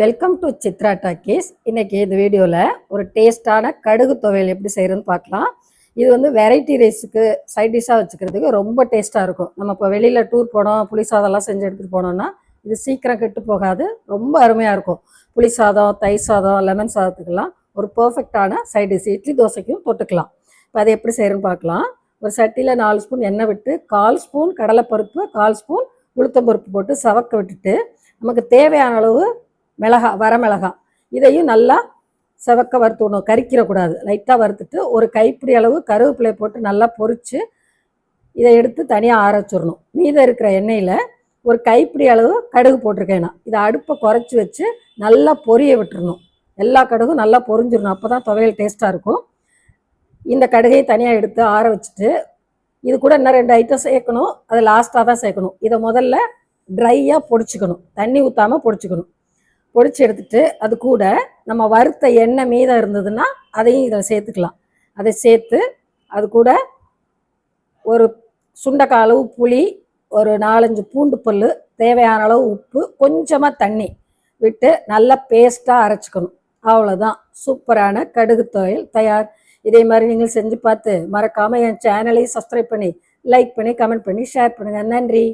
Welcome to Chitra talkies இன்னைக்கு இந்த வீடியோவில் ஒரு டேஸ்டான கடுகு துவையல் எப்படி செய்கிறதுன்னு பார்க்கலாம். இது வந்து வெரைட்டி ரைஸுக்கு சைட் டிஷ்ஷாக வச்சுக்கிறதுக்கு ரொம்ப டேஸ்ட்டாக இருக்கும். நம்ம இப்போ வெளியில் டூர் போனோம் புளி சாதம்லாம் செஞ்சு எடுத்துகிட்டு போனோம்னா இது சீக்கிரம் கெட்டு போகாது ரொம்ப அருமையாக இருக்கும். புளி சாதம் தயிர் சாதம் லெமன் சாதத்துக்கெல்லாம் ஒரு பர்ஃபெக்டான சைட் டிஷ் இட்லி தோசைக்கும் தொட்டுக்கலாம். இப்போ அதை எப்படி செய்கிறேன்னு பார்க்கலாம். ஒரு சட்டியில் நாலு ஸ்பூன் எண்ணெய் விட்டு கால் ஸ்பூன் கடலைப்பருப்பு கால் ஸ்பூன் உளுத்தம்பருப்பு போட்டு சவக்க விட்டுட்டு நமக்கு தேவையான அளவு மிளகா வரமிளகா. இதையும் நல்லா செவக்க வறுத்துடணும். கறிக்கிறக்கூடாது லைட்டாக வறுத்துட்டு ஒரு கைப்பிடி அளவு கருவேப்பிலை போட்டு நல்லா பொரித்து இதை எடுத்து தனியாக ஆற வச்சிடணும். மீதம் இருக்கிற எண்ணெயில் ஒரு கைப்பிடி அளவு கடுகு போட்டிருக்கேன் நான். இதை அடுப்பை குறைச்சி வச்சு நல்லா பொரிய விட்டுறணும். எல்லா கடுகும் நல்லா பொரிஞ்சிடணும். அப்போ தான் துவையல் டேஸ்ட்டாக இருக்கும். இந்த கடுகையை தனியாக எடுத்து ஆற வச்சுட்டு இது கூட இன்னும் ரெண்டு ஐட்டம் சேர்க்கணும். அதை லாஸ்ட்டாக தான் சேர்க்கணும். இதை முதல்ல ட்ரையாக பொடிச்சுக்கணும். தண்ணி ஊற்றாமல் பொடிச்சுக்கணும். பொடிச்சு எடுத்துட்டு அது கூட நம்ம வறுத்த எண்ணெய் மீதம் இருந்ததுன்னா அதையும் இதில் சேர்த்துக்கலாம். அதை சேர்த்து அது கூட ஒரு சுண்டைக்காய் அளவு புளி ஒரு நாலஞ்சு பூண்டு பல் தேவையான அளவு உப்பு கொஞ்சமாக தண்ணி விட்டு நல்லா பேஸ்ட்டாக அரைச்சிக்கணும். அவ்வளோதான் சூப்பரான கடுகு துவையல் தயார். இதே மாதிரி நீங்கள் செஞ்சு பார்த்து மறக்காமல் என் சேனலையும் சப்ஸ்கிரைப் பண்ணி லைக் பண்ணி கமெண்ட் பண்ணி ஷேர் பண்ணுங்கள் நன்றி.